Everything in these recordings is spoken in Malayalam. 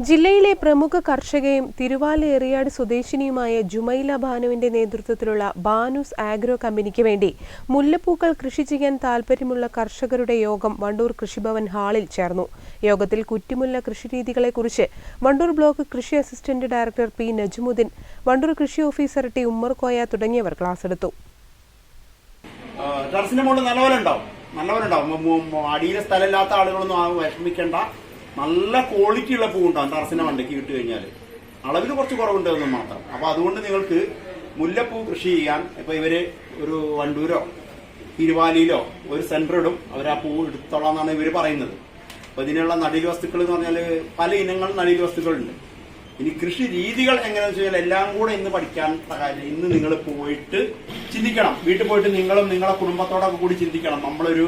ജില്ലയിലെ പ്രമുഖ കർഷകയും തിരുവാല എറിയാട് സ്വദേശിനിയുമായ ജുമൈല ബാനുവിന്റെ നേതൃത്വത്തിലുള്ള ബാനുസ് ആഗ്രോ കമ്പനിക്ക് വേണ്ടി മുല്ലപ്പൂക്കൾ കൃഷി ചെയ്യാൻ താൽപ്പര്യമുള്ള കർഷകരുടെ യോഗം വണ്ടൂർ കൃഷിഭവൻ ഹാളിൽ ചേർന്നു. യോഗത്തിൽ കുറ്റിമുല്ല കൃഷിരീതികളെക്കുറിച്ച് വണ്ടൂർ ബ്ലോക്ക് കൃഷി assistant director P Najmudheen Wandoor കൃഷി ഓഫീസർ ടി ഉമ്മർകോയ തുടങ്ങിയവർ ക്ലാസ് എടുത്തു. ടെറസിന്റെ മുകളിൽ മ- മ- അടിയിലെ സ്ഥലമില്ലാത്ത ആളുകളൊന്നും വിഷമിക്കേണ്ട. നല്ല ക്വാളിറ്റി ഉള്ള പൂ ഉണ്ടാവും. ടെറസിന്റെ മണ്ടയ്ക്ക് കിട്ടി കഴിഞ്ഞാൽ അളവിൽ കുറച്ച് കുറവുണ്ടെന്ന് മാത്രം. അപ്പൊ അതുകൊണ്ട് നിങ്ങൾക്ക് മുല്ലപ്പൂ കൃഷി ചെയ്യാൻ ഇപ്പൊ ഇവർ ഒരു വണ്ടൂരോ തിരുവാലിയിലോ ഒരു സെന്റർ ഇടും അവർ ആ പൂ എടുത്തോളാം എന്നാണ് ഇവർ പറയുന്നത്. അപ്പൊ ഇതിനുള്ള നടീൽ വസ്തുക്കൾ എന്ന് പറഞ്ഞാൽ പല ഇനങ്ങൾ നടീൽ വസ്തുക്കളുണ്ട്. ഇനി കൃഷി രീതികൾ എങ്ങനെയാണെന്ന് വെച്ച് കഴിഞ്ഞാൽ എല്ലാം കൂടെ ഇന്ന് പഠിക്കാൻ കാര്യം ഇന്ന് നിങ്ങൾ പോയിട്ട് ചിന്തിക്കണം. വീട്ടിൽ പോയിട്ട് നിങ്ങളും നിങ്ങളെ കുടുംബത്തോടൊക്കെ കൂടി ചിന്തിക്കണം. നമ്മളൊരു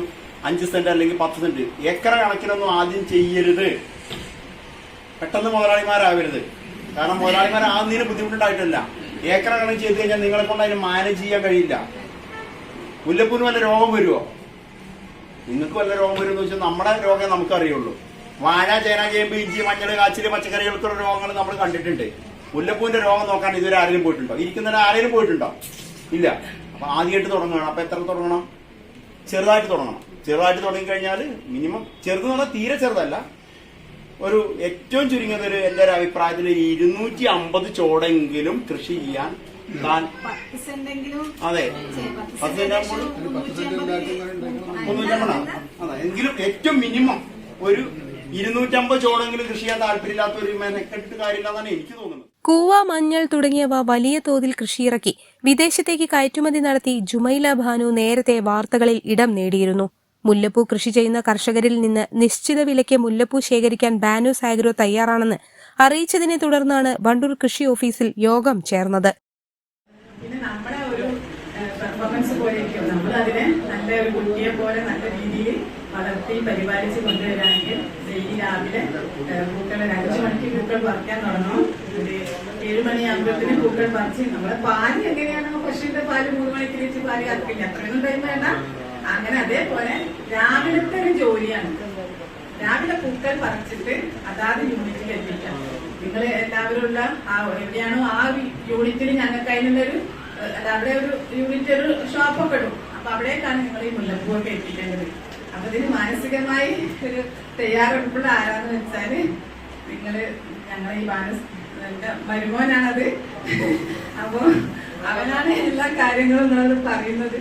അഞ്ച് സെന്റ് അല്ലെങ്കിൽ പത്ത് സെന്റ്. ഏക്കർ കണക്കിനൊന്നും ആദ്യം ചെയ്യരുത്. പെട്ടെന്ന് മുതലാളിമാരാവരുത്. കാരണം മുതലാളിമാർ ആദ്യം ബുദ്ധിമുട്ടുണ്ടായിട്ടില്ല. ഏക്കർ കണക്ക് ചെയ്ത് കഴിഞ്ഞാൽ നിങ്ങളെ കൊണ്ട് അതിന് മാനേജ് ചെയ്യാൻ കഴിയില്ല. മുല്ലപ്പൂന് വല്ല രോഗം വരുമോ നിങ്ങൾക്ക് വല്ല രോഗം വരുമെന്ന് വെച്ചാൽ നമ്മുടെ രോഗം നമുക്ക് അറിയുള്ളൂ വാഴ ചേന ചേമ്പ് ഇഞ്ചി മഞ്ഞൾ പച്ചക്കറി പച്ചക്കറികൾക്കുള്ള രോഗങ്ങൾ നമ്മൾ കണ്ടിട്ടുണ്ട്. മുല്ലപ്പൂവിന്റെ രോഗം നോക്കാൻ ഇതുവരെ ആരെങ്കിലും പോയിട്ടുണ്ടോ? ഇരിക്കുന്നവരെ ആരെങ്കിലും പോയിട്ടുണ്ടോ? ഇല്ല. അപ്പൊ ആദ്യമായിട്ട് തുടങ്ങണം അപ്പൊ എത്ര തുടങ്ങണം? ചെറുതായിട്ട് തുടങ്ങണം. ചെറുതായിട്ട് തുടങ്ങി കഴിഞ്ഞാൽ മിനിമം ചെറുത് എന്ന് പറഞ്ഞാൽ തീരെ ചെറുതല്ല. ഒരു ഏറ്റവും ചുരുങ്ങിയത് ഒരു എന്റെ ഒരു അഭിപ്രായത്തിൽ ഒരു ഇരുന്നൂറ്റി അമ്പത് ചോടെങ്കിലും കൃഷി ചെയ്യാൻ താൻ അതെ. പത്ത് സെന്റ് അതെ. എങ്കിലും ഏറ്റവും മിനിമം ഒരു ഇരുന്നൂറ്റമ്പത് ചോടെങ്കിലും കൃഷി ചെയ്യാൻ താല്പര്യമില്ലാത്ത ഒരു മെനക്കെട്ട് കാര്യമില്ലാന്നാണ് എനിക്ക് തോന്നുന്നത്. കൂവ മഞ്ഞൾ തുടങ്ങിയവ വലിയ തോതിൽ കൃഷിയിറക്കി. വിദേശത്തേക്ക് കയറ്റുമതി നടത്തി ജുമൈല ഭാനു നേരത്തെ വാർത്തകളിൽ ഇടം നേടിയിരുന്നു. മുല്ലപ്പൂ കൃഷി ചെയ്യുന്ന കർഷകരിൽ നിന്ന് നിശ്ചിത വിലയ്ക്ക് മുല്ലപ്പൂ ശേഖരിക്കാൻ ബാനു സാഗ്രോ തയ്യാറാണെന്ന് അറിയിച്ചതിനെ തുടർന്നാണ് വണ്ടൂർ കൃഷി ഓഫീസിൽ യോഗം ചേർന്നത്. പിന്നെ നമ്മുടെ ഒരു പെർഫോമൻസ് പോലെയൊക്കെ നമ്മൾ അതിനെ നല്ല പോലെ നല്ല രീതിയിൽ വളർത്തി പരിപാലിച്ച് കൊണ്ടുവരാമെങ്കിൽ ഡെയിലി രാവിലെ പൂക്കൾ അഞ്ചു മണിക്ക് പൂക്കൾ പറിക്കാൻ തുടങ്ങും ഒരു ഏഴു മണിയാകുമ്പോഴത്തേന് പൂക്കൾ പറിച്ച് നമ്മളെ പാൽ എങ്ങനെയാണോ പശുവിന്റെ പാൽ മൂന്ന് മണിക്ക് വെച്ച് പാൽ കറക്കില്ല. അത്രയൊന്നും ടൈം വേണ്ട. അങ്ങനെ അതേപോലെ രാവിലത്തെ ഒരു ജോലിയാണ്. രാവിലെ പൂക്കൾ പറിച്ചിട്ട് അതാത് യൂണിറ്റിൽ എത്തിക്കാം. നിങ്ങൾ എല്ലാവരും ഉള്ള ആ എവിടെയാണോ ആ യൂണിറ്റിൽ ഞങ്ങൾക്ക് അതിനുള്ളൊരു ഒരു അവിടെ ഒരു യൂണിറ്റ് ഒരു ഷോപ്പൊക്കെ ഇടും. അപ്പൊ അവിടേക്കാണ് നിങ്ങൾ ഈ മുല്ലപ്പൂവൊക്കെ എത്തിക്കേണ്ടത്. അപ്പൊ ഇതിന് മാനസികമായി ഒരു തയ്യാറെടുപ്പുള്ള ആരാന്ന് വെച്ചാൽ നിങ്ങൾ ഞങ്ങളെ ഈ മാനസ് മരുമോനാണത്. അപ്പൊ അവനാണ് എല്ലാ കാര്യങ്ങളും നിങ്ങളോട് പറയുന്നത്.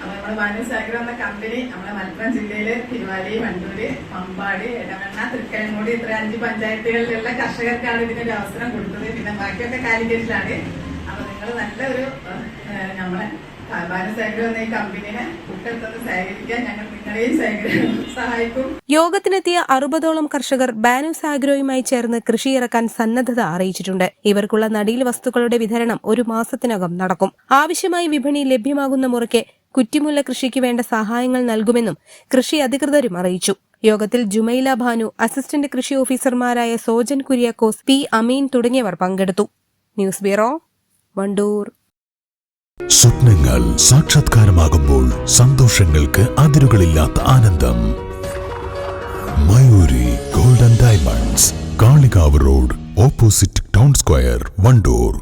നമ്മുടെ മാനസാഗരം എന്ന കമ്പനി നമ്മുടെ മലപ്പുറം ജില്ലയിലെ തിരുവാലി വണ്ടൂര് പമ്പാട് എടവണ്ണ തൃക്കരങ്ങോട് ഇത്ര അഞ്ച് പഞ്ചായത്തുകളിലുള്ള കർഷകർക്കാണ് ഇതിനൊരു അവസരം കൊടുത്തത്. പിന്നെ ബാക്കിയൊക്കെ കാലിക്കറ്റിലാണ്. അപ്പൊ നിങ്ങൾ നല്ലൊരു നമ്മളെ യോഗത്തിനെത്തിയ അറുപതോളം കർഷകർ ബാനൂസ് ആഗ്രോയുമായി ചേർന്ന് കൃഷിയിറക്കാൻ സന്നദ്ധത അറിയിച്ചിട്ടുണ്ട്. ഇവർക്കുള്ള നടീൽ വസ്തുക്കളുടെ വിതരണം ഒരു മാസത്തിനകം നടക്കും. ആവശ്യമായി വിപണി ലഭ്യമാകുന്ന മുറയ്ക്ക് കുറ്റിമുല്ല കൃഷിക്ക് വേണ്ട സഹായങ്ങൾ നൽകുമെന്നും കൃഷി അധികൃതരും അറിയിച്ചു. യോഗത്തിൽ ജുമൈല ഭാനു അസിസ്റ്റന്റ് കൃഷി ഓഫീസർമാരായ സോജൻ കുര്യാക്കോസ് പി അമീൻ തുടങ്ങിയവർ പങ്കെടുത്തു. News bureau Wandoor. സ്വപ്നങ്ങൾ സാക്ഷാത്കാരമാകുമ്പോൾ സന്തോഷങ്ങൾക്ക് അതിരുകളില്ലാത്ത ആനന്ദം. Mayuri golden diamonds Kalikavu road opposite town square Wandoor.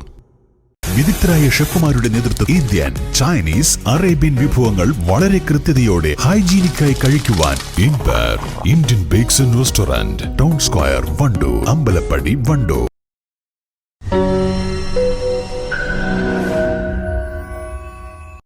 വിദഗ്ധരായ ഷെഫുമാരുടെ നേതൃത്വം ഇന്ത്യൻ ചൈനീസ് അറേബ്യൻ വിഭവങ്ങൾ വളരെ കൃത്യതയോടെ ഹൈജീനിക്കായി കഴിക്കുവാൻ ഇൻബർ Indian bakes and restaurant town square Wandoor Ambalappadi Wandoor.